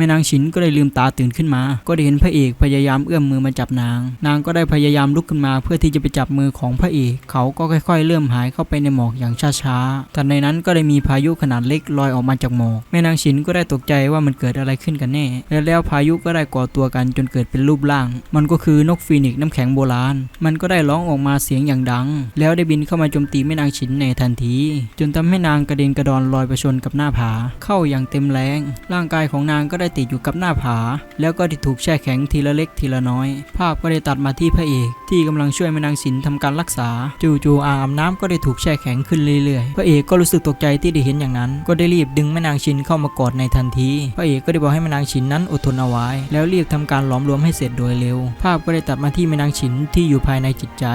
แม่นางฉินก็เลยลืมตาตื่นขึ้นมา ก็ได้เห็นพระเอกพยายามเอื้อมมือมาจับนาง นางก็ได้พยายามลุกขึ้นมาเพื่อที่จะไปจับมือของพระเอก เขาก็ค่อยๆ เริ่มหายเข้าไปในหมอกอย่างช้าๆแต่ในนั้นก็ได้มีพายุขนาดเล็กลอยออกมาจากหมอก แม่นางฉินก็ได้ตกใจว่ามันเกิดอะไรขึ้นกันแน่ และแล้วพายุก็ได้ก่อตัวกันจนเกิดเป็นรูปร่าง มันก็คือนกฟีนิกซ์น้ำแข็งโบราณ มันก็ได้ร้องออกมาเสียงอย่างดัง แล้วได้บินเข้ามาโจมตีแม่นางฉินในทันที จนทำให้นางกระเด็นกระดอนลอยไปชนกับหน้าผา เข้าอย่างเต็มแรง ร่างกายของนางก็ได้ติดอยู่กับหน้าผา แล้วก็ได้ถูกแช่แข็งทีละเล็กทีละน้อย ภาพก็ได้ตัดมาที่พระเอกที่กำลังช่วยแม่นางฉินทำการรักษา จู่ๆอ่างอาบน้ำก็ได้ถูกแช่แข็งขึ้นเรื่อยๆ พระเอกก็รู้สึกตกใจที่ได้เห็นอย่างนั้น ก็ได้รีบดึงแม่นางฉินเข้ามากอดในทันที พระเอกก็ได้บอกให้แม่นางฉินนั้นอดทนเอาไว้ แล้วรีบทำการหลอมรวมให้เสร็จโดยเร็ว ภาพก็ได้ตัดมาที่แม่นางฉินที่อยู่ภายในจิตใจ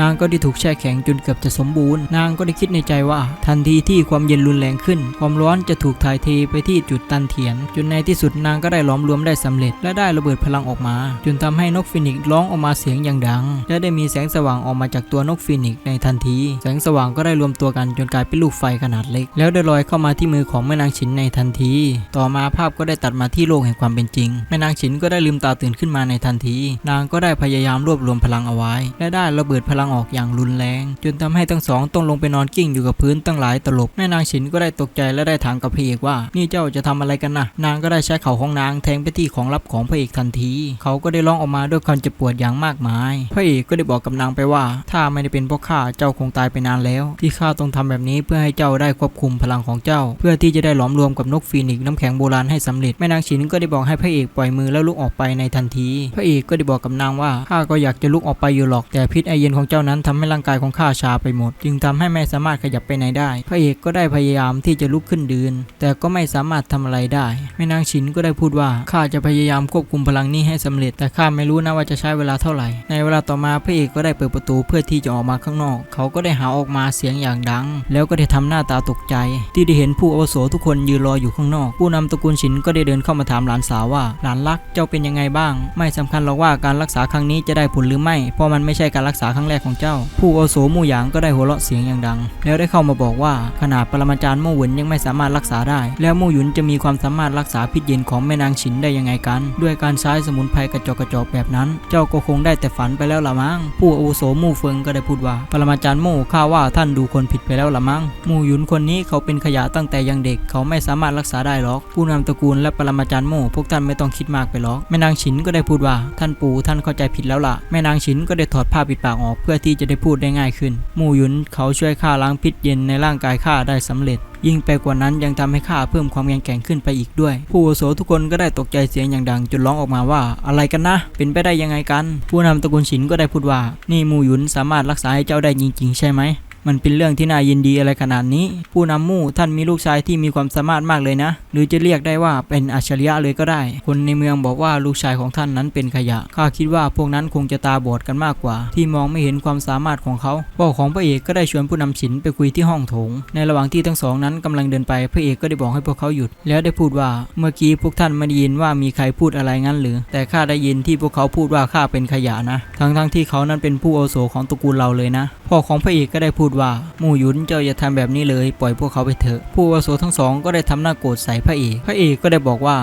นางก็ได้ถูกแช่แข็งจนเกือบจะสมบูรณ์ นางก็ได้คิดในใจว่า ทันทีที่ความเย็นรุนแรงขึ้น ความร้อนจะถูกถ่ายเทไปที่จุดตันเถียนจนในที่สุดนางก็ได้หลอมรวมได้สำเร็จ และได้ระเบิดพลังออกมา จนทำให้นกฟินิกซ์ร้องออกมาเสียงอย่างดัง และได้มีแสงสว่างออกมาจากตัวนกฟินิกซ์ในทันที แสงสว่างก็ได้รวมตัวกันจนกลายเป็นลูกไฟขนาดเล็ก แล้วได้ลอยเข้ามาที่มือของแม่นางฉินในทันที ต่อมาภาพก็ได้ตัดมาที่โลกแห่งความเป็นจริง แม่นางฉินก็ได้ลืมตาตื่นขึ้นมาในทันที นางก็ได้พยายามรวบรวมพลังเอาไว้ และได้ระเบิดพลังออกอย่างรุนแรง จนทำให้ทั้งสองต้องลงไปนอนกิ้งอยู่กับพื้นตั้งหลายตลบ แม่นางฉินก็ได้ตกใจและได้ถามกับพระเอกว่า นี่เจ้าจะทำอะไรกันนะนางก็ได้ใช้เข่าของนางแทงไปที่ของลับของพระเอกทันที เขาก็ได้ร้องออกมาด้วยความเจ็บปวดอย่างมากมาย พระเอกก็ได้บอกกับนางไปว่า ถ้าไม่ได้เป็นเพราะข้าเจ้าคงตายไปนานแล้ว ที่ข้าต้องทำแบบนี้เพื่อให้เจ้าได้ควบคุมพลังของเจ้า เพื่อที่จะได้หลอมรวมกับนกฟีนิกซ์น้ำแข็งโบราณให้สำเร็จแม่นางฉินก็ได้บอกให้พระเอกปล่อยมือแล้วลุกออกไปในทันที พระเอกก็ได้บอกกับนางว่าข้าก็อยากจะลุกออกไปอยู่หรอก แต่พิษไอเย็นของเจ้านั้นทำให้ร่างกายของข้าชาไปหมด จึงทำให้ไม่สามารถขยับไปไหนได้ พระเอกก็ได้พยายามที่จะลุกขึ้นเดินแต่ก็ไม่สามารถทำอะไรได้แม่นางฉินก็ได้พูดว่าข้าจะพยายามควบคุมพลังนี้ให้สำเร็จ แต่ข้าไม่รู้นะว่าจะใช้เวลาเท่าไหร่ ในเวลาต่อมาพระเอกก็ได้เปิดประตูเพื่อที่จะออกมาข้างนอก เขาก็ได้หาออกมาเสียงอย่างดัง แล้วก็ได้ทำหน้าตาตกใจ ที่ได้เห็นผู้อาวุโสทุกคนยืนรออยู่ข้างนอก ผู้นำตระกูลฉินก็ได้เดินเข้ามาถามหลานสาวว่า หลานรักเจ้าเป็นยังไงบ้าง ไม่สำคัญหรอกว่าการรักษาครั้งนี้จะได้ผลหรือไม่ เพราะมันไม่ใช่การรักษาครั้งแรกของเจ้า ผู้อาวุโสมู่หยางก็ได้หัวเราะเสียงอย่างดัง แล้วได้เข้ามาบอกว่าขนาดปรมาจารย์มู่หวินยังไม่สามารถรักษาได้ แล้วมู่หยุนจะมีความสามารถรักษาพิษเย็นของแม่นางฉินได้ยังไงกัน ด้วยการใช้สมุนไพรกระจอกกระจอกแบบนั้น เจ้าก็คงได้แต่ฝันไปแล้วละมั้งผู้อาวุโสมู่เฟิงก็ได้พูดว่า ปรมาจารย์มู่ข้าว่าท่านดูคนผิดไปแล้วละมั้งมู่หยุนคนนี้เขาเป็นขยะตั้งแต่ยังเด็กเขาไม่สามารถรักษาได้หรอก ผู้นำตระกูลและปรมาจารย์มู่พวกท่านไม่ต้องคิดมากไปหรอกแม่นางฉินก็ได้พูดว่าท่านปู่ท่านเข้าใจผิดแล้วล่ะแม่นางฉินก็ได้ถอดผ้าปิดปากออกเพื่อที่จะได้พูดได้ง่ายขึ้นมู่หยุนเขาช่วยฆ่าล้างพิษเย็นในร่างกายข้าได้สำเร็จ ยิ่งไปกว่านั้นยังทำให้ข้าเพิ่มความแข็งแกร่งขึ้นไปอีกด้วย ผู้อาวุโสทุกคนก็ได้ตกใจเสียงอย่างดังจนร้องออกมาว่า อะไรกันนะ เป็นไปได้ยังไงกัน ผู้นำตระกูลฉินก็ได้พูดว่า นี่มู่หยุนสามารถรักษาให้เจ้าได้จริง ๆ ใช่ไหม มันเป็นเรื่องที่น่ายินดีอะไรขนาดนี้ ผู้นำมู่ท่านมีลูกชายที่มีความสามารถมากเลยนะ หรือจะเรียกได้ว่าเป็นอัจฉริยะเลยก็ได้ คนในเมืองบอกว่าลูกชายของท่านนั้นเป็นขยะ ข้าคิดว่าพวกนั้นคงจะตาบอดกันมากกว่า ที่มองไม่เห็นความสามารถของเขาพ่อของพระเอกก็ได้ชวนผู้นำฉินไปคุยที่ห้องโถง ในระหว่างที่ทั้งสองนั้นกำลังเดินไปพระเอกก็ได้บอกให้พวกเขาหยุด แล้วได้พูดว่าเมื่อกี้พวกท่านไม่ได้ยินว่ามีใครพูดอะไรงั้นหรือ แต่ข้าได้ยินที่พวกเขาพูดว่าข้าเป็นขยะนะ ทั้งๆที่เขานั้นเป็นผู้อาวุโสของตระกูลเราเลยนะพ่อของพระเอกก็ได้พูดว่าหมู่หยุนเจ้าอย่าทำแบบนี้เลยปล่อยพวกเขาไปเถอะ ผู้อาวุโสทั้งสองก็ได้ทำหน้าโกรธใส่พระเอกพระเอกก็ได้บอกว่า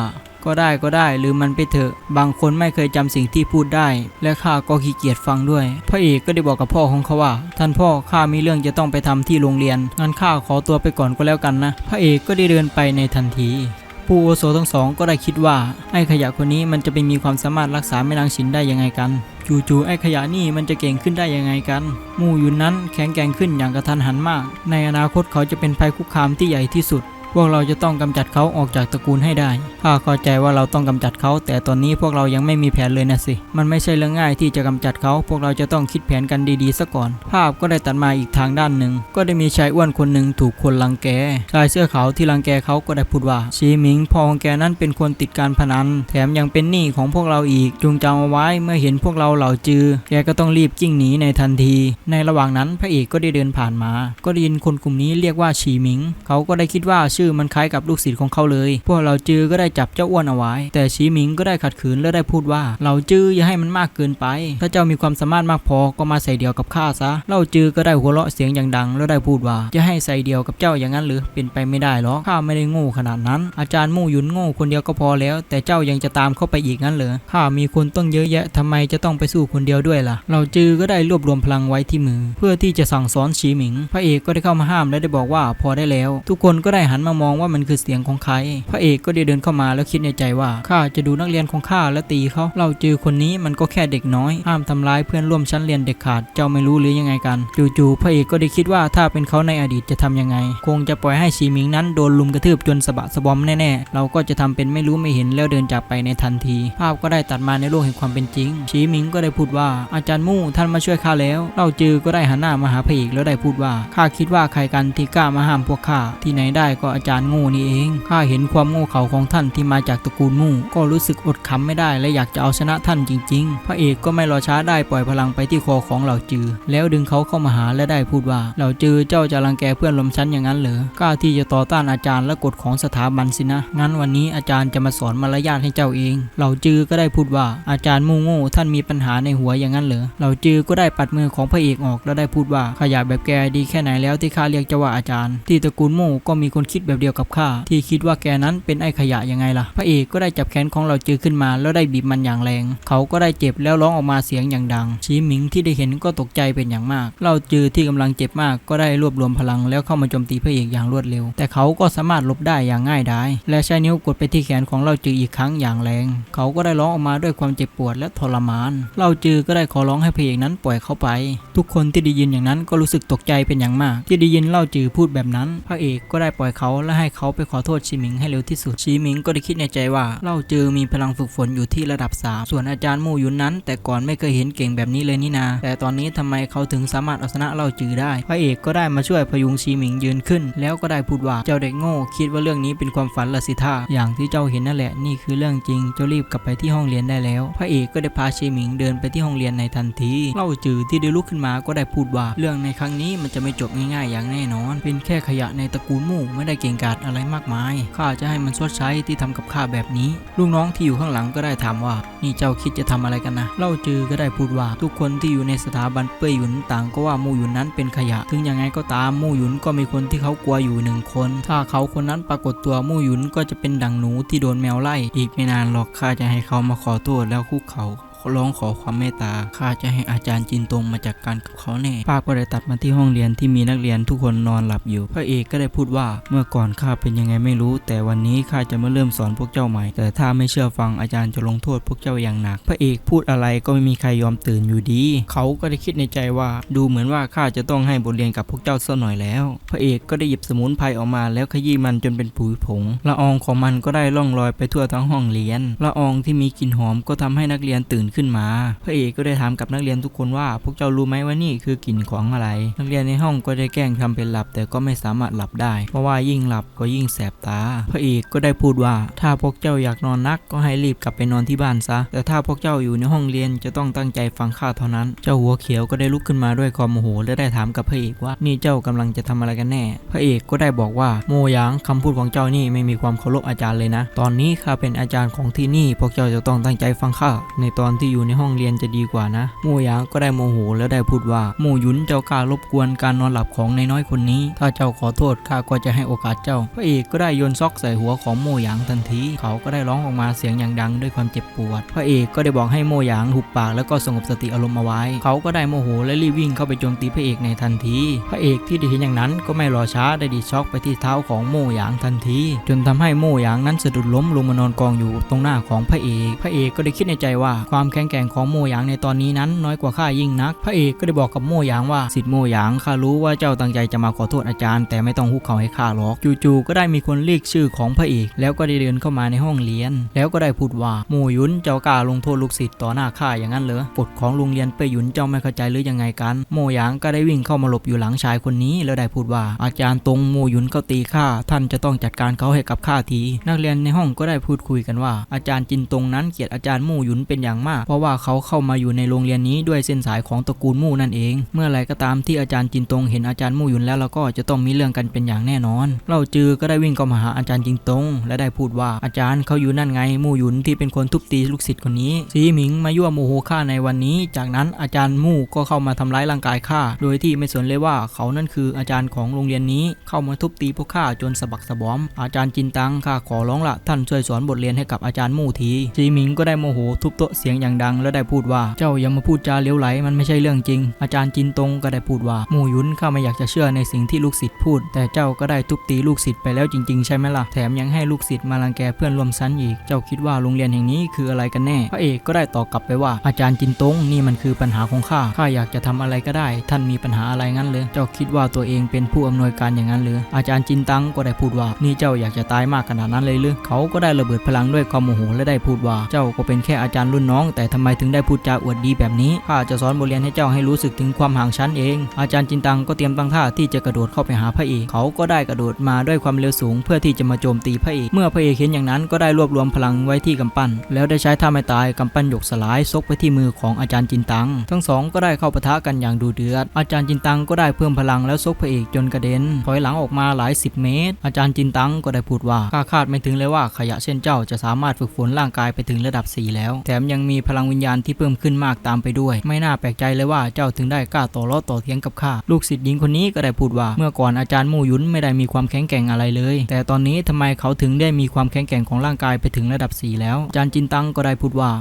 ก็ได้ก็ได้หรือมันไปเถอะ บางคนไม่เคยจำสิ่งที่พูดได้ และข้าก็ขี้เกียจฟังด้วย พระเอกก็ได้บอกกับพ่อของเขาว่า ท่านพ่อข้ามีเรื่องจะต้องไปทำที่โรงเรียนงั้นข้าขอตัวไปก่อนก็แล้วกันนะ พระเอกก็ได้เดินไปในทันที ผู้อุโสทั้งสองก็ได้คิดว่า ไอ้ขยะคนนี้มันจะไปมีความสามารถรักษาแม่นางฉินได้ยังไงกัน จู่ๆไอ้ขยะนี่มันจะเก่งขึ้นได้ยังไงกันหมู่ยุนนั้นแข็งแกร่งขึ้นอย่างกระทันหันมาก ในอนาคตเขาจะเป็นภัยคุกคามที่ใหญ่ที่สุด พวกเราจะต้องกำจัดเขาออกจากตระกูลให้ได้ ข้าเข้าใจว่าเราต้องกำจัดเขา แต่ตอนนี้พวกเรายังไม่มีแผนเลยนะสิ มันไม่ใช่เรื่องง่ายที่จะกำจัดเขา พวกเราจะต้องคิดแผนกันดีๆซะก่อน ภาพก็ได้ตัดมาอีกทางด้านหนึ่ง ก็ได้มีชายอ้วนคนหนึ่งถูกคนรังแก ชายเสื้อขาวที่รังแกเขาก็ได้พูดว่า ชีหมิงพ่อของแกนั้นเป็นคนติดการพนัน แถมยังเป็นหนี้ของพวกเราอีก จงจำเอาไว้ เมื่อเห็นพวกเราเหล่าจือ แกก็ต้องรีบกิ้งหนีในทันที ในระหว่างนั้นพระเอกก็ได้เดินผ่านมา ก็ได้ยินคนกลุ่มนี้เรียกว่าชีหมิง เขาก็ได้คิดว่าชชื่อมันคล้ายกับลูกศิษย์ของเขาเลย พวกเราจือก็ได้จับเจ้าอ้วนเอาไว้ แต่ชีหมิงก็ได้ขัดขืนและได้พูดว่า เราจืออย่าให้มันมากเกินไป ถ้าเจ้ามีความสามารถมากพอก็มาใส่เดียวกับข้าซะเล่าจือก็ได้หัวเราะเสียงอย่างดัง แล้วได้พูดว่า จะให้ใส่เดียวกับเจ้าอย่างนั้นหรือเป็นไปไม่ได้หรอกข้าไม่ได้โง่ขนาดนั้น อาจารย์มู่หยุนโง่คนเดียวก็พอแล้ว แต่เจ้ายังจะตามเข้าไปอีกงั้นเหรอข้ามีคนต้องเยอะแยะทำไมจะต้องไปสู้คนเดียวด้วยล่ะ เราจือก็ได้รวบรวมพลังไว้ที่มือ เพื่อที่จะสั่งสอนชีหมิง พระเอกก็ได้เข้ามาห้ามและได้บอกว่าพอได้แล้ว ทุกคนก็ได้หันมามองว่ามันคือเสียงของใคร พระเอกก็ได้เดินเข้ามาแล้วคิดในใจว่าข้าจะดูนักเรียนของข้าและตีเขาเราเจอคนนี้มันก็แค่เด็กน้อยห้ามทำร้ายเพื่อนร่วมชั้นเรียนเด็กขาดเจ้าไม่รู้หรือยังไงกัน จู่ๆพระเอกก็ได้คิดว่าถ้าเป็นเขาในอดีตจะทำยังไง คงจะปล่อยให้ชีหมิงนั้นโดนลุมกระทืบจนสะบะสะบอมแน่ๆเราก็จะทำเป็นไม่รู้ไม่เห็นแล้วเดินจากไปในทันที ภาพก็ได้ตัดมาในโลกแห่งความเป็นจริง ชีหมิงก็ได้พูดว่าอาจารย์มู่ท่านมาช่วยข้าแล้วเล่าจือก็ได้หันหน้ามาหาพระเอกแล้วได้พูดว่าข้าคิดว่าใครกันที่กล้ามาห้ามพวกข้าที่ไหนได้ก็อาาจารย์โง่นี่เอง ข้าเห็นความโง่เขลาของท่านที่มาจากตระกูลมู่ ก็รู้สึกอดขำไม่ได้และอยากจะเอาชนะท่านจริง ๆ พระเอกก็ไม่รอช้าได้ปล่อยพลังไปที่คอของเหล่าจือ แล้วดึงเขาเข้ามาหาและได้พูดว่า เหล่าจือเจ้าจะรังแกเพื่อนลมชั้นอย่างนั้นเหรอกล้าที่จะต่อต้านอาจารย์และกฎของสถาบันสินะ งั้นวันนี้อาจารย์จะมาสอนมารยาทให้เจ้าเอง เหล่าจือก็ได้พูดว่าอาจารย์มูโง่ท่านมีปัญหาในหัวอย่างนั้นเหรอ เหล่าจือก็ได้ปัดมือของพระเอกออกแล้วได้พูดว่าขยะแบบแกดีแค่ไหนแล้วที่ข้าเรียกเจ้าว่าอาจารย์ ที่ตระกูลมู่ก็มีคนคิดแบบเดียวกับข้าที่คิดว่าแกนั้นเป็นไอ้ขยะยังไงล่ะ พระเอกก็ได้จับแขนของเหล่าจือขึ้นมา แล้วได้บีบมันอย่างแรง เขาก็ได้เจ็บแล้วร้องออกมาเสียงอย่างดัง ชีหมิงที่ได้เห็นก็ตกใจเป็นอย่างมากเหล่าจือที่กำลังเจ็บมากก็ได้รวบรวมพลังแล้วเข้ามาโจมตีพระเอกอย่างรวดเร็ว แต่เขาก็สามารถลบได้อย่างง่ายดาย และใช้นิ้วกดไปที่แขนของเหล่าจืออีกครั้งอย่างแรง เขาก็ได้ร้องออกมาด้วยความเจ็บปวดและทรมานเหล่าจือก็ได้ขอร้องให้พระเอกนั้นปล่อยเขาไป ทุกคนที่ได้ยินอย่างนั้นก็รู้สึกตกใจเป็นอย่างมาก ที่ได้ยินเล่าจือพูดแบบนั้น พระเอกก็ได้ปล่อยเขาและให้เขาไปขอโทษชีหมิงให้เร็วที่สุดชีหมิงก็ได้คิดในใจว่าเล่าจือมีพลังฝึกฝนอยู่ที่ระดับ 3 ส่วนอาจารย์มู่ยุนนั้น แต่ก่อนไม่เคยเห็นเก่งแบบนี้เลยนี่นา แต่ตอนนี้ทำไมเขาถึงสามารถเอาชนะเล่าจือได้ พระเอกก็ได้มาช่วยพยุงชีหมิงยืนขึ้น แล้วก็ได้พูดว่าเจ้าเด็กโง่คิดว่าเรื่องนี้เป็นความฝันละสิท่าอย่างที่เจ้าเห็นนั่นแหละนี่คือเรื่องจริงเจ้ารีบกลับไปที่ห้องเรียนได้แล้ว พระเอกก็ได้พาชีหมิงเดินไปที่ห้องเรียนในทันทีเล่าจือที่ได้ลุกขึ้นมาก็ได้พูดว่า เรื่องในครั้งนี้มันจะไม่จบง่ายๆ อย่างแน่นอน เป็นแค่ขยะในตระกูลมู่ไม่ได้เก่งกาจอะไรมากมาย ข้าจะให้มันชดใช้ที่ทำกับข้าแบบนี้ ลูกน้องที่อยู่ข้างหลังก็ได้ถามว่า นี่เจ้าคิดจะทำอะไรกันนะ เล่าจือก็ได้พูดว่า ทุกคนที่อยู่ในสถาบันเป้ยหยุนต่างก็ว่ามู่หยุนนั้นเป็นขยะ ถึงยังไงก็ตามมู่หยุนก็มีคนที่เขากลัวอยู่หนึ่งคน ถ้าเขาคนนั้นปรากฏตัวมู่หยุนก็จะเป็นดังหนูที่โดนแมวไล่ อีกไม่นานหรอกข้าจะให้เขามาขอโทษแล้วคุกเขา ร้องขอความเมตตาข้าจะให้อาจารย์จินตงมาจัดกการกับเขาแน่ภาพก็ได้ตัดมาที่ห้องเรียนที่มีนักเรียนทุกคนนอนหลับอยู่ พระเอกก็ได้พูดว่าเมื่อก่อนข้าเป็นยังไงไม่รู้ แต่วันนี้ข้าจะมาเริ่มสอนพวกเจ้าใหม่ แต่ถ้าไม่เชื่อฟังอาจารย์จะลงโทษพวกเจ้าอย่างหนัก พระเอกพูดอะไรก็ไม่มีใครยอมตื่นอยู่ดี เขาก็ได้คิดในใจว่า ดูเหมือนว่าข้าจะต้องให้บทเรียนกับพวกเจ้าสักหน่อยแล้ว พระเอกก็ได้หยิบสมุนไพรออกมาแล้วขยี้มันจนเป็นปุ๋ยผงละอองของมันก็ได้ล่องลอยไปทั่วทั้งห้องเรียนละอองที่มีกลิ่นหอมก็ทำให้นักเรียนตื่นขึ้นมา พระเอกก็ได้ถามกับนักเรียนทุกคนว่า พวกเจ้ารู้ไหมว่านี่คือกลิ่นของอะไร นักเรียนในห้องก็ได้แกล้งทำเป็นหลับ แต่ก็ไม่สามารถหลับได้ เพราะว่ายิ่งหลับก็ยิ่งแสบตา พระเอกก็ได้พูดว่า ถ้าพวกเจ้าอยากนอนนักก็ให้รีบกลับไปนอนที่บ้านซะ แต่ถ้าพวกเจ้าอยู่ในห้องเรียนจะต้องตั้งใจฟังข้าเท่านั้น เจ้าหัวเขียวก็ได้ลุกขึ้นมาด้วยความโมโหและได้ถามกับพระเอกว่านี่เจ้ากำลังจะทำอะไรกันแน่ พระเอกก็ได้บอกว่าโมยางคำพูดของเจ้านี่ไม่มีความเคารพอาจารย์เลยนะ ตอนนี้ข้าเป็นอาจารย์ของที่นี่พวกเจ้าจะต้องตั้งใจฟังข้าในตอนที่อยู่ในห้องเรียนจะดีกว่านะ โมหยางก็ได้โมโหแล้วได้พูดว่า โมหยุนเจ้ากล้ารบกวนการนอนหลับของในน้อยคนนี้ ถ้าเจ้าขอโทษข้าก็จะให้โอกาสเจ้า พระเอกก็ได้โยนซอกใส่หัวของโมหยางทันที เขาก็ได้ร้องออกมาเสียงอย่างดังด้วยความเจ็บปวด พระเอกก็ได้บอกให้โมหยางหุบปากแล้วก็สงบสติอารมณ์เอาไว้ เขาก็ได้โมโหและรีบวิ่งเข้าไปโจมตีพระเอกในทันที พระเอกที่ได้เห็นอย่างนั้นก็ไม่รอช้าได้ดีช็อกไปที่เท้าของโมหยางทันที จนทำให้โมหยางนั้นสะดุดล้มลงมานอนกองอยู่ตรงหน้าของพระเอก พระเอกก็ได้คิดในใจว่าความแข็งแกร่งของโมหยางในตอนนี้นั้นน้อยกว่าข้ายิ่งนัก พระเอกก็ได้บอกกับโมหยางว่าสิทธิ์โมหยางข้ารู้ว่าเจ้าตั้งใจจะมาขอโทษอาจารย์ แต่ไม่ต้องฮุกเข่าให้ข้าหรอกจู่ๆก็ได้มีคนเรียกชื่อของพระเอก แล้วก็ได้เดินเข้ามาในห้องเรียน แล้วก็ได้พูดว่าโมยุนเจ้ากล้าลงโทษลูกศิษย์ต่อหน้าข้าอย่างนั้นเหรอกฎของโรงเรียนเปยุนเจ้าไม่เข้าใจหรือยังไงกัน โมหยางก็ได้วิ่งเข้ามาหลบอยู่หลังชายคนนี้ แล้วได้พูดว่าอาจารย์ตรงโมยุนเขาตีข้าท่านจะต้องจัดการเขาให้กับข้าที นักเรียนในห้องก็ได้พูดคุยกันว่า อาจารย์จินตรงนั้นเกลียดอาจารย์โมยุนเป็นอย่างมากเพราะว่าเขาเข้ามาอยู่ในโรงเรียนนี้ด้วยเส้นสายของตระกูลมู่นั่นเอง เมื่อไรก็ตามที่อาจารย์จินตงเห็นอาจารย์มู่หยุนแล้วเราก็จะต้องมีเรื่องกันเป็นอย่างแน่นอนเล่าจือก็ได้วิ่งเข้ามาหาอาจารย์จินตง และได้พูดว่าอาจารย์เขาอยู่นั่นไงมู่หยุนที่เป็นคนทุบตีลูกศิษย์คนนี้สีหมิงมายั่วโมโหข้าในวันนี้ จากนั้นอาจารย์มู่ก็เข้ามาทำร้ายร่างกายข้าโดยที่ไม่สนเลยว่าเขานั่นคืออาจารย์ของโรงเรียนนี้ เข้ามาทุบตีพวกข้าจนสะบักสะบอม อาจารย์จินตังข้าขอร้องละท่านช่วยสอนบทเรียนให้กับอาจารย์มู่ทีสีหมิงก็ได้โมโหทุบโต๊ะเสียงอย่างดังแล้วได้พูดว่าเจ้าอย่ามาพูดจาเลี้ยวไหลมันไม่ใช่เรื่องจริง อาจารย์จินตงก็ได้พูดว่าหมู่ยุนข้าไม่อยากจะเชื่อในสิ่งที่ลูกศิษย์พูด แต่เจ้าก็ได้ทุบตีลูกศิษย์ไปแล้วจริงๆใช่ไหมล่ะแถมยังให้ลูกศิษย์มารังแกเพื่อนร่วมชั้นอีก เจ้าคิดว่าโรงเรียนแห่งนี้คืออะไรกันแน่ พระเอกก็ได้ตอบกลับไปว่าอาจารย์จินตงนี่มันคือปัญหาของข้าข้าอยากจะทำอะไรก็ได้ ท่านมีปัญหาอะไรงั้นเลยเจ้าคิดว่าตัวเองเป็นผู้อำนวยการอย่างนั้นหรืออาจารย์จินตังก็ได้พูดว่านี่เจ้าอยากจะตายมากขนาดนั้นเลยหรือเขาก็ได้ระเบิดพลังด้วยความโมโหและได้พูดว่าเจ้าก็เป็นแค่อาจารย์รุ่นน้องแแต่ทำไมถึงได้พูดจาอวดดีแบบนี้ข้าจะสอนบทเรียนให้เจ้าให้รู้สึกถึงความห่างชั้นเอง อาจารย์จินตังก็เตรียมตั้งท่าที่จะกระโดดเข้าไปหาพระเอกเขาก็ได้กระโดดมาด้วยความเร็วสูง เพื่อที่จะมาโจมตีพระเอกเมื่อพระเอกเห็นอย่างนั้นก็ได้รวบรวมพลังไว้ที่กำปั้น แล้วได้ใช้ท่าไม่ตายกำปั้นหยกสลายซกไปที่มือของอาจารย์จินตัง ทั้งสองก็ได้เข้าปะทะกันอย่างดูเดือด อาจารย์จินตังก็ได้เพิ่มพลังแล้วซกพระเอกจนกระเด็น ถอยหลังออกมาหลายสิบเมตร อาจารย์จินตังก็ได้พูดว่าข้าคาดไม่ถึงเลยว่าขยะเช่นเจ้าจะสามารถฝึกฝนร่างกายไปถึงระดับ 4 แล้ว แถมยังมีพลังวิญญาณที่เพิ่มขึ้นมากตามไปด้วย ไม่น่าแปลกใจเลยว่าเจ้าถึงได้กล้าต่อล้อต่อเถียงกับข้าลูกศิษย์หญิงคนนี้ก็ได้พูดว่า เมื่อก่อนอาจารย์มู่ยุนไม่ได้มีความแข็งแกร่งอะไรเลย แต่ตอนนี้ทำไมเขาถึงได้มีความแข็งแกร่งของร่างกายไปถึงระดับ 4 แล้ว อาจารย์จินตังก็ได้พูดว่า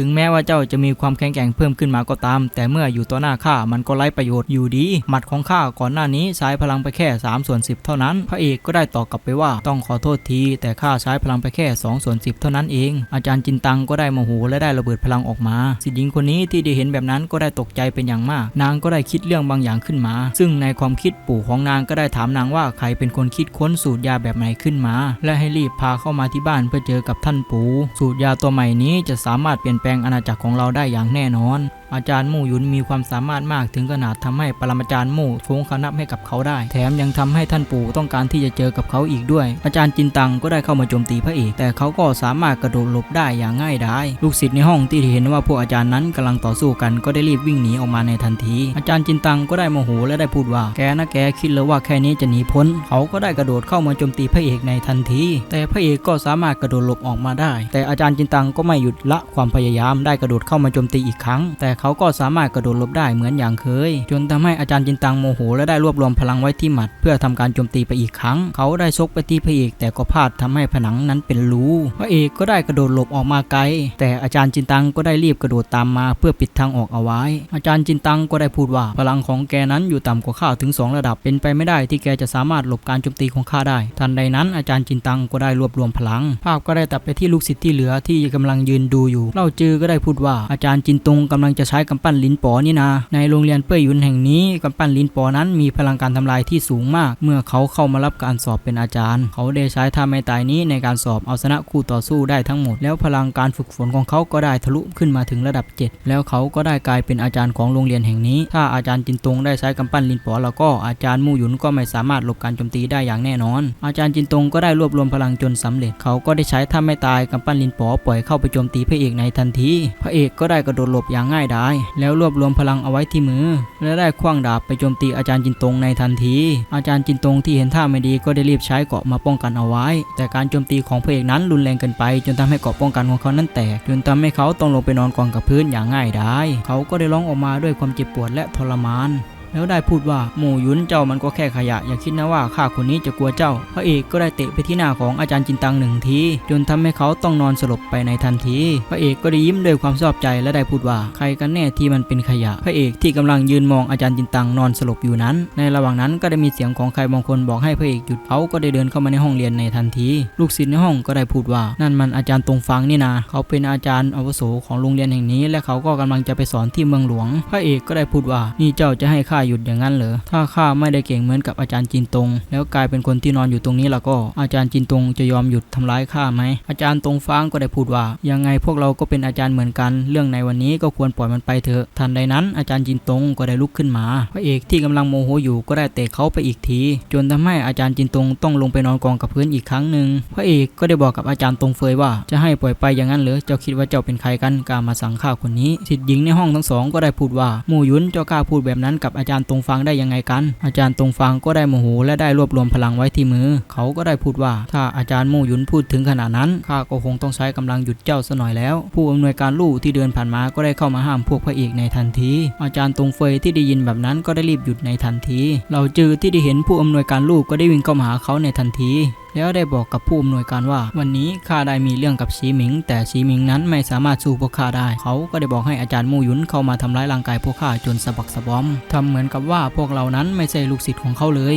ถึงแม้ว่าเจ้าจะมีความแข็งแกร่งเพิ่มขึ้นมาก็ตาม แต่เมื่ออยู่ต่อหน้าข้ามันก็ไร้ประโยชน์อยู่ดี หมัดของข้าก่อนหน้านี้ใช้พลังไปแค่3ส่วน10 เท่านั้น พระเอกก็ได้ตอบกลับไปว่าต้องขอโทษที แต่ข้าใช้พลังไปแค่2ส่วน10 เท่านั้นเอง อาจารย์จินตังก็ได้โมโหและได้ระเบิดพลังออกมาสิหญิงคนนี้ที่ได้เห็นแบบนั้นก็ได้ตกใจเป็นอย่างมาก นางก็ได้คิดเรื่องบางอย่างขึ้นมา ซึ่งในความคิดปู่ของนางก็ได้ถามนางว่าใครเป็นคนคิดค้นสูตรยาแบบไหนขึ้นมา และให้รีบพาเข้ามาที่บ้านเพื่อเจอกับท่านปู่สูตรยาตัวใหม่นี้จะสามารถเปลี่ยนแปลงอาณาจักรของเราได้อย่างแน่นอนอาจารย์มู่หยุนมีความสามารถมากถึงขนาดทำให้ปรมาจารย์มู่โค้งคนับให้กับเขาได้ แถมยังทำให้ท่านปู่ต้องการที่จะเจอกับเขาอีกด้วย อาจารย์จินตังก็ได้เข้ามาโจมตีพระเอก แต่เขาก็สามารถกระโดดหลบได้อย่างง่ายดายลูกศิษย์ในห้องที่เห็นว่าพวกอาจารย์นั้นกำลังต่อสู้กันก็ได้รีบวิ่งหนีออกมาในทันที อาจารย์จินตังก็ได้โมโหและได้พูดว่า แกนะแกคิดแล้วว่าแค่นี้จะหนีพ้น เขาก็ได้กระโดดเข้ามาโจมตีพระเอกในทันที แต่พระเอกก็สามารถกระโดดหลบออกมาได้ แต่อาจารย์จินตังก็ไม่หยุดละความพยายามได้กระโดดเข้ามาโจมตีอีกครั้ง แต่เขาก็สามารถกระโดดหลบได้เหมือนอย่างเคย จนทำให้อาจารย์จินตังโมโห และได้รวบรวมพลังไว้ที่หมัด เพื่อทำการโจมตีไปอีกครั้ง เขาได้ซกไปที่พระเอก แต่ก็พลาดทำให้ผนังนั้นเป็นรูพระเอกก็ได้กระโดดหลบออกมาไกล แต่อาจารย์จินตังก็ได้รีบกระโดดตามมา เพื่อปิดทางออกเอาไว้ อาจารย์จินตังก็ได้พูดว่าพลังของแกนั้นอยู่ต่ำกว่าข้าถึง 2 ระดับเป็นไปไม่ได้ที่แกจะสามารถหลบการโจมตีของข้าได้ ทันใดนั้นอาจารย์จินตังก็ได้รวบรวมพลัง ภาพก็ได้ตัดไปที่ลูกศิษย์ที่เหลือที่กำลังยืนดูอยู่เล่าจือก็ได้พูดว่าอาจารย์จินตงกำลังจะใช้กำปั้นลิ้นปอนี่นาในโรงเรียนเป้ยหยุนแห่งนี้กำปั้นลิ้นปอนั้นมีพลังการทำลายที่สูงมาก เมื่อเขาเข้ามารับการสอบเป็นอาจารย์ เขาได้ใช้ท่าไม่ตายนี้ในการสอบเอาชนะคู่ต่อสู้ได้ทั้งหมด แล้วพลังการฝึกฝนของเขาก็ได้ทะลุขึ้นมาถึงระดับ 7 แล้วเขาก็ได้กลายเป็นอาจารย์ของโรงเรียนแห่งนี้ ถ้าอาจารย์จินตงได้ใช้กำปั้นลิ้นปอแล้วก็อาจารย์มู่หยุนก็ไม่สามารถหลบการโจมตีได้อย่างแน่นอน อาจารย์จินตงก็ได้รวบรวมพลังจนสำเร็จ เขาก็ได้ใช้ท่าไม่ตายกำปั้นลิ้นปอปล่อยเข้าไปโจมตีพระเอกในทันที พระเอกก็ได้กระโดดหลบอย่างง่ายดายแล้วรวบรวมพลังเอาไว้ที่มือ และได้คว้างดาบไปโจมตีอาจารย์จินตงในทันที อาจารย์จินตงที่เห็นท่าไม่ดีก็ได้รีบใช้เกราะมาป้องกันเอาไว้ แต่การโจมตีของพระเอกนั้นรุนแรงเกินไป จนทำให้เกราะป้องกันของเขานั้นแตกจนทำให้เขาต้องลงไปนอนกองกับพื้นอย่างง่ายดายเขาก็ได้ร้องออกมาด้วยความเจ็บปวดและทรมาน แล้วได้พูดว่าหมู่ยุนเจ้ามันก็แค่ขยะ อย่าคิดนะว่าข้าคนนี้จะกลัวเจ้า พระเอกก็ได้เตะไปที่หน้าของอาจารย์จินตังหนึ่งที จนทำให้เขาต้องนอนสลบไปในทันที พระเอกก็ได้ยิ้มด้วยความชอบใจและได้พูดว่าใครกันแน่ที่มันเป็นขยะ พระเอกที่กำลังยืนมองอาจารย์จินตังนอนสลบอยู่นั้น ในระหว่างนั้นก็ได้มีเสียงของใครบางคนบอกให้พระเอกหยุดเขาก็ได้เดินเข้ามาในห้องเรียนในทันที ลูกศิษย์ในห้องก็ได้พูดว่า นั่นมันอาจารย์ตรงฟังนี่นา เขาเป็นอาจารย์อาวุโสของโรงเรียนแห่งนี้ และเขาก็กำลังจะไปสอนที่เมืองหลวง พระเอกก็ได้พูดว่านี่เจ้าจะให้ข้าาหยุดอย่างนั้นเหรอ ถ้าข้าไม่ได้เก่งเหมือนกับอาจารย์จินตง แล้วกลายเป็นคนที่นอนอยู่ตรงนี้แล้วก็ อาจารย์จินตงจะยอมหยุดทำร้ายข้าไหม อาจารย์ตรงฟางก็ได้พูดว่า ยังไงพวกเราก็เป็นอาจารย์เหมือนกัน เรื่องในวันนี้ก็ควรปล่อยมันไปเถอะ ทันใดนั้นอาจารย์จินตงก็ได้ลุกขึ้นมา พระเอกที่กำลังโมโหอยู่ก็ได้เตะเขาไปอีกที จนทำให้อาจารย์จินตงต้องลงไปนอนกองกับพื้นอีกครั้งหนึ่ง พระเอกก็ได้บอกกับอาจารย์ตรงเฟยว่า จะให้ปล่อยไปอย่างนั้นเหรอ เจ้าคิดว่าเจ้าเป็นใครกันกล้ามาสั่งข้าคนนี้สิทธิ์หญิงในห้องทั้งสองก็ได้พูดว่าหมู่ยุนเจ้ากล้าพูดแบบนั้นกับอาจารย์ตรงฟังได้ยังไงกัน อาจารย์ตรงฟังก็ได้โมโหและได้รวบรวมพลังไว้ที่มือ เขาก็ได้พูดว่า ถ้าอาจารย์หมู่หยุนพูดถึงขนาดนั้นข้าก็คงต้องใช้กำลังหยุดเจ้าซะหน่อยแล้ว ผู้อำนวยการลู่ที่เดินผ่านมาก็ได้เข้ามาห้ามพวกพระเอกในทันที อาจารย์ตรงเฟยที่ได้ยินแบบนั้นก็ได้รีบหยุดในทันที เราจือที่ได้เห็นผู้อำนวยการลู่ก็ได้วิ่งเข้ามาหาเขาในทันทีแล้วได้บอกกับผู้อำนวยการว่า วันนี้ข้าได้มีเรื่องกับชีหมิง แต่ชีหมิงนั้นไม่สามารถสู้พวกข้าได้ เขาก็ได้บอกให้อาจารย์มู่หยุนเข้ามาทำร้ายร่างกายพวกข้าจนสะบักสะบอมทำเหมือนกับว่าพวกเรานั้นไม่ใช่ลูกศิษย์ของเขาเลย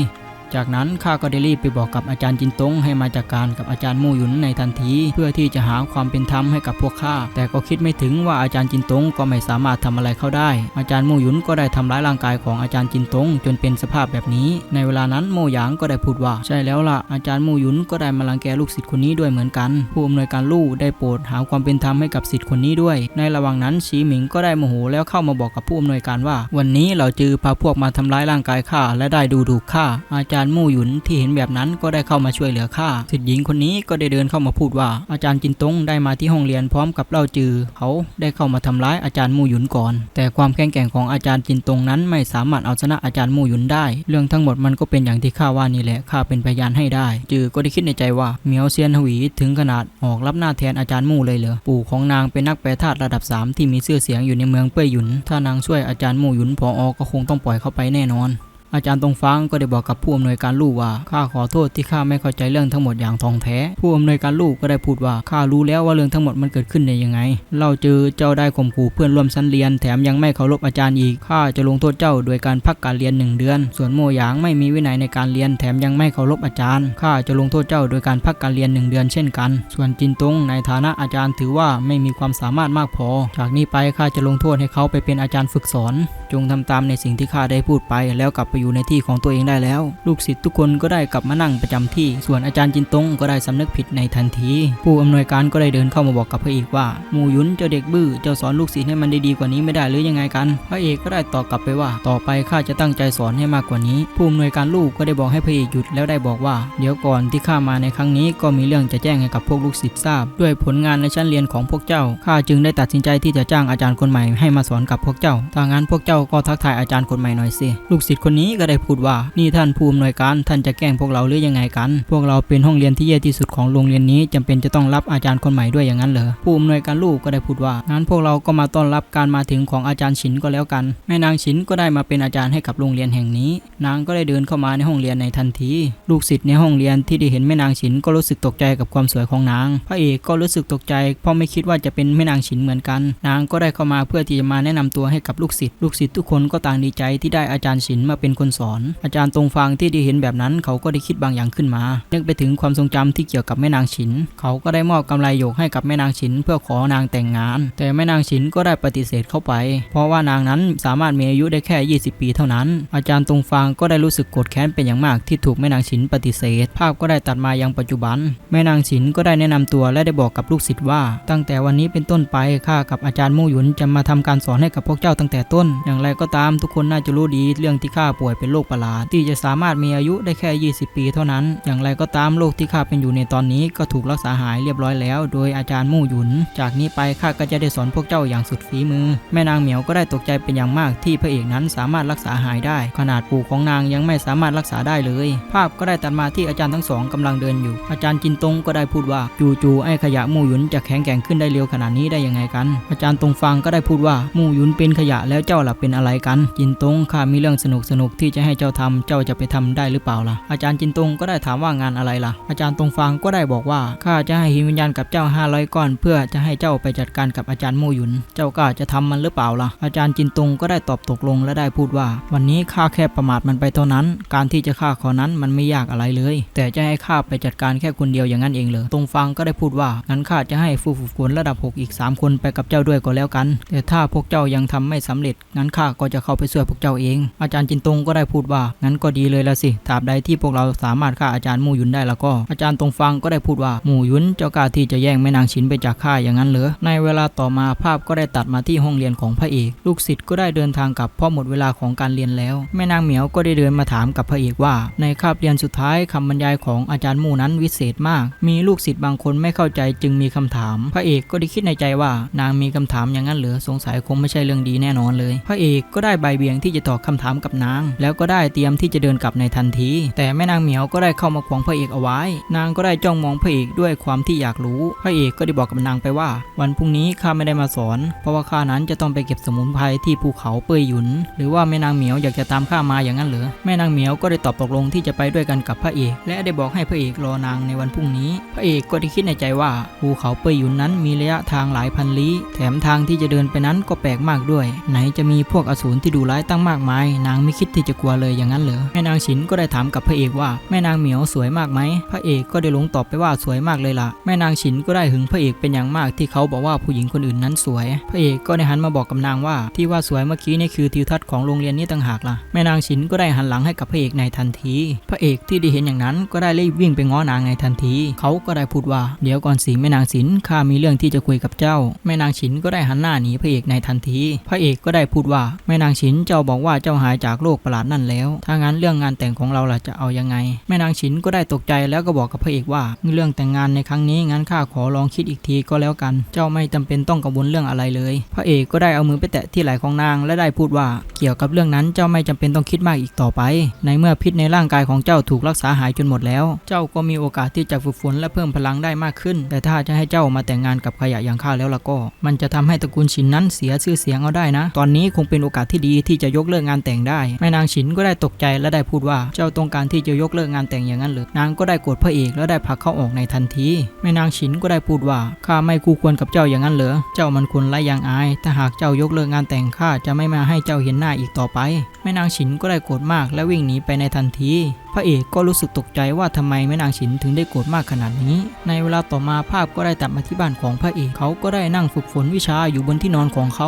จากนั้นข้าก็ได้รีบไปบอกกับอาจารย์จินตงให้มาจัดการกับอาจารย์มู่หยุนในทันที เพื่อที่จะหาความเป็นธรรมให้กับพวกข้าแต่ก็คิดไม่ถึงว่าอาจารย์จินตงก็ไม่สามารถทำอะไรเขาได้ อาจารย์มู่หยุนก็ได้ทำร้ายร่างกายของอาจารย์จินตงจนเป็นสภาพแบบนี้ ในเวลานั้นโมหยางก็ได้พูดว่า ใช่แล้วล่ะอาจารย์มู่หยุนก็ได้มาลังแกลูกศิษย์คนนี้ด้วยเหมือนกัน ผู้อำนวยการลู่ได้โปรดหาความเป็นธรรมให้กับศิษย์คนนี้ด้วย ในระหว่างนั้นชีหมิงก็ได้โมโหแล้วเข้ามาบอกกับผู้อำนวยการว่า วันนี้เราจือพาพวกมาทำร้ายร่างกายข้าและได้ดูถูกข้าอาจารย์ารย์มู่หยุนที่เห็นแบบนั้นก็ได้เข้ามาช่วยเหลือข้าศิษย์หญิงคนนี้ก็ได้เดินเข้ามาพูดว่า อาจารย์จินตงได้มาที่ห้องเรียนพร้อมกับเล่าจือ เขาได้เข้ามาทำร้ายอาจารย์มู่หยุนก่อน แต่ความแข็งแกร่งของอาจารย์จินตงนั้นไม่สามารถเอาชนะอาจารย์มู่หยุนได้ เรื่องทั้งหมดมันก็เป็นอย่างที่ข้าว่านี่แหละข้าเป็นพยานให้ได้ จือก็ได้คิดในใจว่าเหมียวเซียนหวีถึงขนาดออกรับหน้าแทนอาจารย์มู่เลยเหรอปู่ของนางเป็นนักแปรธาตุระดับสามที่มีชื่อเสียงอยู่ในเมืองเป้ยหยุน ถ้านางช่วยอาจารย์มู่หยุนพออก็คงต้องปล่อยเข้าไปแน่นอน อาจารย์ตรงฟังก็ได้บอกกับผู้อำนวยการลู่ว่าข้าขอโทษที่ข้าไม่เข้าใจเรื่องทั้งหมดอย่างทองแท้ ผู้อำนวยการลู่ก็ได้พูดว่าข้ารู้แล้วว่าเรื่องทั้งหมดมันเกิดขึ้นได้ยังไง เราเจอเจ้าได้ข่มขู่เพื่อนร่วมชั้นเรียน แถมยังไม่เคารพอาจารย์อีกข้าจะลงโทษเจ้าโดยการพักการเรียนหนึ่งเดือน ส่วนโมหยางไม่มีวินัยในการเรียน แถมยังไม่เคารพอาจารย์ข้าจะลงโทษเจ้าโดยการพักการเรียนหนึ่งเดือนเช่นกัน ส่วนจินตงในฐานะอาจารย์ถือว่าไม่มีความสามารถมากพอ จากนี้ไปข้าจะลงโทษให้เขาไปเป็นอาจารย์ฝึกสอน จงทำตามในสิ่งที่ข้าได้พูดไปแล้วกลับไปอยู่ในที่ของตัวเองได้แล้ว ลูกศิษย์ทุกคนก็ได้กลับมานั่งประจำที่ ส่วนอาจารย์จินตงก็ได้สำนึกผิดในทันที ผู้อำนวยการก็ได้เดินเข้ามาบอกกับพระเอกว่าหมูหยุนเจ้าเด็กบื้อเจ้าสอนลูกศิษย์ให้มันได้ดีกว่านี้ไม่ได้หรือยังไงกัน พระเอกก็ได้ตอบกลับไปว่า ต่อไปข้าจะตั้งใจสอนให้มากกว่านี้ ผู้อำนวยการลูกก็ได้บอกให้พระเอกหยุดแล้วได้บอกว่า เดี๋ยวก่อนที่ข้ามาในครั้งนี้ก็มีเรื่องจะแจ้งให้กับพวกลูกศิษย์ทราบ ด้วยผลงานในชั้นเรียนของพวกเจ้าข้าจึงได้ตัดสินใจที่จะจ้างอาจารย์คนใหม่ให้มาสอนกับพวกเจ้าถ้างั้นพวกเจ้าก็ทักทายอาจารย์คนใหม่หน่อยสิลูกศิษย์คนนี้ก็ได้พูดว่า นี่ท่านผู้อำนวยการท่านจะแกล้งพวกเราหรือยังไงกัน พวกเราเป็นห้องเรียนที่แย่ที่สุดของโรงเรียนนี้จำเป็นจะต้องรับอาจารย์คนใหม่ด้วยอย่างนั้นเหรอผู้อำนวยการลูกก็ได้พูดว่างั้นพวกเราก็มาต้อนรับการมาถึงของอาจารย์ฉินก็แล้วกันแม่นางฉินก็ได้มาเป็นอาจารย์ให้กับโรงเรียนแห่งนี้ นางก็ได้เดินเข้ามาในห้องเรียนในทันที ลูกศิษย์ในห้องเรียนที่ได้เห็นแม่นางฉินก็รู้สึกตกใจกับความสวยของนาง พระเอกก็รู้สึกตกใจ เพราะไม่คิดว่าจะเป็นแม่นางฉินเหมือนกัน นางก็ได้เข้ามาเพื่อที่จะมาแนะนำตัวให้กับลูกศิษย์ลูกศิษย์ทุกคนก็ต่างดีใจที่ได้อาจารย์ฉินมาเป็นคนสอน อาจารย์ตรงฟังที่ได้เห็นแบบนั้นเขาก็ได้คิดบางอย่างขึ้นมานึกไปถึงความทรงจำที่เกี่ยวกับแม่นางฉิน เขาก็ได้มอบกำไรหยกให้กับแม่นางฉิน เพื่อขอนางแต่งงาน แต่แม่นางฉินก็ได้ปฏิเสธเข้าไป เพราะว่านางนั้นสามารถมีอายุได้แค่ 20 ปีเท่านั้น อาจารย์ตรงฟางก็ได้รู้สึกโกรธแค้นเป็นอย่างมากที่ถูกแม่นางฉินปฏิเสธ ภาพก็ได้ตัดมายังปัจจุบัน แม่นางฉินก็ได้แนะนำตัวและได้บอกกับลูกศิษย์ว่า ตั้งแต่วันนี้เป็นต้นไปข้ากับอาจารย์มู่หยุนจะมาทำการสอนให้กับพวกเจ้าตั้งแต่ต้น อย่างไรก็ตามทุกคนน่าจะรู้ดีเรื่องที่ข้าป่วยเป็นโรคประหลาด ที่จะสามารถมีอายุได้แค่ 20 ปีเท่านั้น อย่างไรก็ตามโรคที่ข้าเป็นอยู่ในตอนนี้ก็ถูกรักษาหายเรียบร้อยแล้ว โดยอาจารย์มู่หยุน จากนี้ไปข้าก็จะได้สอนพวกเจ้าอย่างสุดฝีมือ แม่นางเหมียวก็ได้ตกใจเป็นอย่างมากที่พระเอกนั้นสามารถรักษาหายได้ ขนาดปู่ของนางยังไม่สามารถรักษาได้เลย ภาพก็ได้ตัดมาที่อาจารย์ทั้งสองกำลังเดินอยู่ อาจารย์จินตงก็ได้พูดว่าจู่ๆไอ้ขยะมู่หยุนจะแข็งแกร่งขึ้นได้เร็วขนาดนี้ได้ยังไงกัน อาจารย์ตรงฟังก็ได้พูดว่ามู่หยุนเป็นขยะแล้วเจ้าล่ะเป็นอะไรกัน จินตงข้ามีเรื่องสนุกสนุก6ที่จะให้เจ้าทำเจ้าจะไปทำได้หรือเปล่าล่ะ อาจารย์จินตงก็ได้ถามว่างานอะไรล่ะ อาจารย์ตรงฟางก็ได้บอกว่าข้าจะให้หินวิญญาณกับเจ้า 500 ก้อน เพื่อจะให้เจ้าไปจัดการกับอาจารย์โมหยุน เจ้ากล้าจะทำมันหรือเปล่าล่ะ อาจารย์จินตงก็ได้ตอบตกลงและได้พูดว่า วันนี้ข้าแค่ประมาทมันไปเท่านั้น การที่จะฆ่าขานั้นมันไม่ยากอะไรเลย แต่จะให้ข้าไปจัดการแค่คนเดียวอย่างนั้นเองเหรอตรงฟังก็ได้พูดว่างั้นข้าจะให้ผู้ฝึกฝนระดับ 6 อีก 3 คนไปกับเจ้าด้วยก็แล้วกัน แต่ถ้าพวกเจ้ายังทำไม่สำเร็จงั้นข้าก็จะเข้าไปช่วยพวกเจ้าเอง อาจารย์จินตงก็ได้พูดว่า งั้นก็ดีเลยละสิตราบใดที่พวกเราสามารถฆ่าอาจารย์มู่ยุนได้แล้วก็ อาจารย์ตรงฟังก็ได้พูดว่าหมู่ยุนเจ้ากล้าที่จะแย่งแม่นางฉินไปจากข้าอย่างนั้นเหรอในเวลาต่อมาภาพก็ได้ตัดมาที่ห้องเรียนของพระเอก ลูกศิษย์ก็ได้เดินทางกลับเพราะหมดเวลาของการเรียนแล้ว แม่นางเหมียวก็ได้เดินมาถามกับพระเอกว่า ในคาบเรียนสุดท้ายคำบรรยายของอาจารย์มู่นั้นวิเศษมาก มีลูกศิษย์บางคนไม่เข้าใจจึงมีคำถาม พระเอกก็ได้คิดในใจว่า นางมีคำถามอย่างนั้นเหรือสงสัยคงไม่ใช่เรื่องดีแน่นอนเลย พระเอกก็ได้ใบเบี่ยงที่จะตอบคำถามกับนางแล้วก็ได้เตรียมที่จะเดินกลับในทันที แต่แม่นางเหมียวก็ได้เข้ามาขวางพระเอกเอาไว้ นางก็ได้จ้องมองพระเอกด้วยความที่อยากรู้พระเอกก็ได้บอกกับนางไปว่า วันพรุ่งนี้ข้าไม่ได้มาสอน เพราะว่าข้านั้นจะต้องไปเก็บสมุนไพรที่ภูเขาเปยหยุน หรือว่าแม่นางเหมียวอยากจะตามข้ามาอย่างนั้นเหรอแม่นางเหมียวก็ได้ตอบตกลงที่จะไปด้วยกันกับพระเอก และได้บอกให้พระเอกรอนางในวันพรุ่งนี้ พระเอกก็ได้คิดในใจว่าภูเขาเปยหยุนนั้นมีระยะทางหลายพันลี้แถมทางที่จะเดินไปนั้นก็แปลกมากด้วย ไหนจะมีพวกอสูรที่ดูร้ายตั้งมากมาย นางไม่คิดที่จะกลัวเลยอย่างนั้นเหรอแม่นางฉินก็ได้ถามกับพระเอกว่าแม่นางเหมียวสวยมากไหมพระเอกก็ได้หลงตอบไปว่าสวยมากเลยล่ะแม่นางฉินก็ได้หึงพระเอกเป็นอย่างมากที่เขาบอกว่าผู้หญิงคนอื่นนั้นสวย พระเอกก็ได้หันมาบอกกับนางว่า ที่ว่าสวยเมื่อกี้นี่คือทิวทัศน์ของโรงเรียนนี้ต่างหากล่ะแม่นางฉินก็ได้หันหลังให้กับพระเอกในทันที พระเอกที่ได้เห็นอย่างนั้นก็ได้รีบวิ่งไปง้อนางในทันที เขาก็ได้พูดว่าเดี๋ยวก่อนสิแม่นางฉินข้ามีเรื่องที่จะคุยกับเจ้า แม่นางฉินก็ได้หันหน้าหนีพระเอกในทันที พระเอกก็ได้พูดว่าแม่นางฉินเจ้าบอกว่าเจ้าหายจากโรคประหลาดนั่นแล้ว ถ้างั้นเรื่องงานแต่งของเราล่ะจะเอายังไง แม่นางฉินก็ได้ตกใจแล้วก็บอกกับพระเอกว่า เรื่องแต่งงานในครั้งนี้งั้นข้าขอลองคิดอีกทีก็แล้วกัน เจ้าไม่จำเป็นต้องกังวลเรื่องอะไรเลย พระเอกก็ได้เอามือไปแตะที่ไหล่ของนางและได้พูดว่า เกี่ยวกับเรื่องนั้นเจ้าไม่จำเป็นต้องคิดมากอีกต่อไป ในเมื่อพิษในร่างกายของเจ้าถูกรักษาหายจนหมดแล้ว เจ้าก็มีโอกาสที่จะฝึกฝนและเพิ่มพลังได้มากขึ้น แต่ถ้าจะให้เจ้ามาแต่งงานกับขยะอย่างข้าแล้วล่ะก็ มันจะทำให้ตระกูลฉินนั้นเสียชื่อเสียงเอาได้นะ ตอนนี้คงเป็นโอกาสที่ดีที่จะยกเลิกงานแต่งได้แม่นางางฉินก็ได้ตกใจและได้พูดว่าเจ้าต้องการที่จะยกเลิกงานแต่งอย่างนั้นหรือนางก็ได้โกรธพระเอกและได้ผลักเขาออกในทันทีแม่นางฉินก็ได้พูดว่าข้าไม่คู่ควรกับเจ้าอย่างนั้นเหรอเจ้ามันคนไร้ยางอายถ้าหากเจ้ายกเลิกงานแต่งข้าจะไม่มาให้เจ้าเห็นหน้าอีกต่อไป แม่นางฉินก็ได้โกรธมากและวิ่งหนีไปในทันที พระเอกก็รู้สึกตกใจว่าทำไมแม่นางฉินถึงได้โกรธมากขนาดนี้ ในเวลาต่อมาภาพก็ได้ตัดมาที่บ้านของพระเอกเขาก็ได้นั่งฝึกฝนวิชาอยู่บนที่นอนของเขา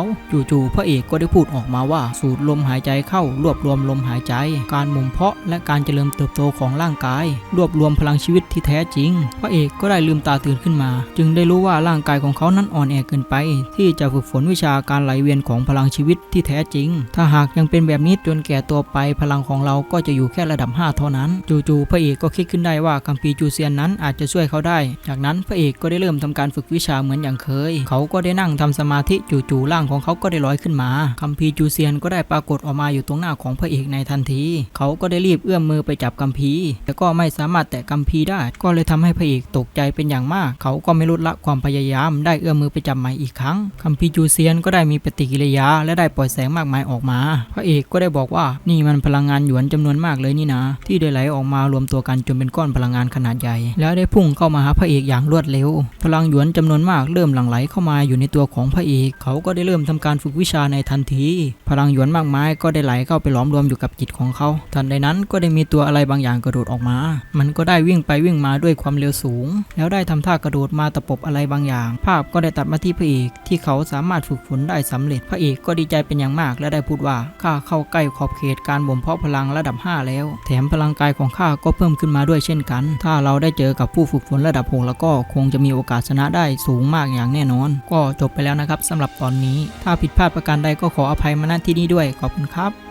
จู่ๆพระเอกก็ได้พูดออกมาว่าสูดลมหายใจเข้ารวบรวมลมหายใจ การหมุนเพาะและการเจริญเติบโตของร่างกาย รวบรวมพลังชีวิตที่แท้จริง พระเอกก็ได้ลืมตาตื่นขึ้นมา จึงได้รู้ว่าร่างกายของเขานั้นอ่อนแอเกินไป ที่จะฝึกฝนวิชาการไหลเวียนของพลังชีวิตที่แท้จริง ถ้าหากยังเป็นแบบนี้จนแก่ตัวไปพลังของเราก็จะอยู่แค่ระดับ5เท่านั้นจู่ๆพระเอกก็คิดขึ้นได้ว่าคัมภีร์จูเซียนนั้นอาจจะช่วยเขาได้ จากนั้นพระเอกก็ได้เริ่มทำการฝึกวิชาเหมือนอย่างเคย เขาก็ได้นั่งทำสมาธิจู่ๆร่างของเขาก็ได้ลอยขึ้นมาคัมภีร์จูเซียนก็ได้ปรากฏออกมาอยู่ตรงหน้าของพระเอกในทันที เขาก็ได้รีบเอื้อมมือไปจับคัมภีร์แต่ก็ไม่สามารถแตะคัมภีร์ได้ ก็เลยทำให้พระเอกตกใจเป็นอย่างมาก เขาก็ไม่ลดละความพยายาม ได้เอื้อมมือไปจับใหม่อีกครั้งคัมภีร์จูเซียนก็ได้มีปฏิกิริยา และได้ปล่อยแสงมากมายออกมา พระเอกก็ได้บอกว่านี่มันพลังงานหยวนจำนวนมากเลยนี่นะ ที่ได้ไหลออกมารวมตัวกันจนเป็นก้อนพลังงานขนาดใหญ่ แล้วได้พุ่งเข้ามาหาพระเอกอย่างรวดเร็ว พลังหยวนจำนวนมากเริ่มหลั่งไหลเข้ามาอยู่ในตัวของพระเอก เขาก็ได้เริ่มทำการฝึกวิชาในทันที พลังหยวนมากมายก็ได้ไหลเข้าไปหลอมรวมอยู่กับจิตของเขา ทันใดนั้นก็ได้มีตัวอะไรบางอย่างกระโดดออกมา มันก็ได้วิ่งไปวิ่งมาด้วยความเร็วสูง แล้วได้ทำท่ากระโดดมาตะปบอะไรบางอย่าง ภาพก็ได้ตัดมาที่พระเอก ที่เขาสามารถฝึกฝนได้สำเร็จ พระเอกก็ดีใจเป็นอย่างมากและได้พูดว่าข้าเข้าใกล้ขอบเขตการบ่มเพาะพลังระดับ 5 แล้ว แถมพลังกายของข้าก็เพิ่มขึ้นมาด้วยเช่นกัน ถ้าเราได้เจอกับผู้ฝึกฝนระดับ6แล้วก็คงจะมีโอกาสชนะได้สูงมากอย่างแน่นอน ก็จบไปแล้วนะครับสำหรับตอนนี้ ถ้าผิดพลาดประการใดก็ขออภัยมาณที่นี้ด้วยขอบคุณครับ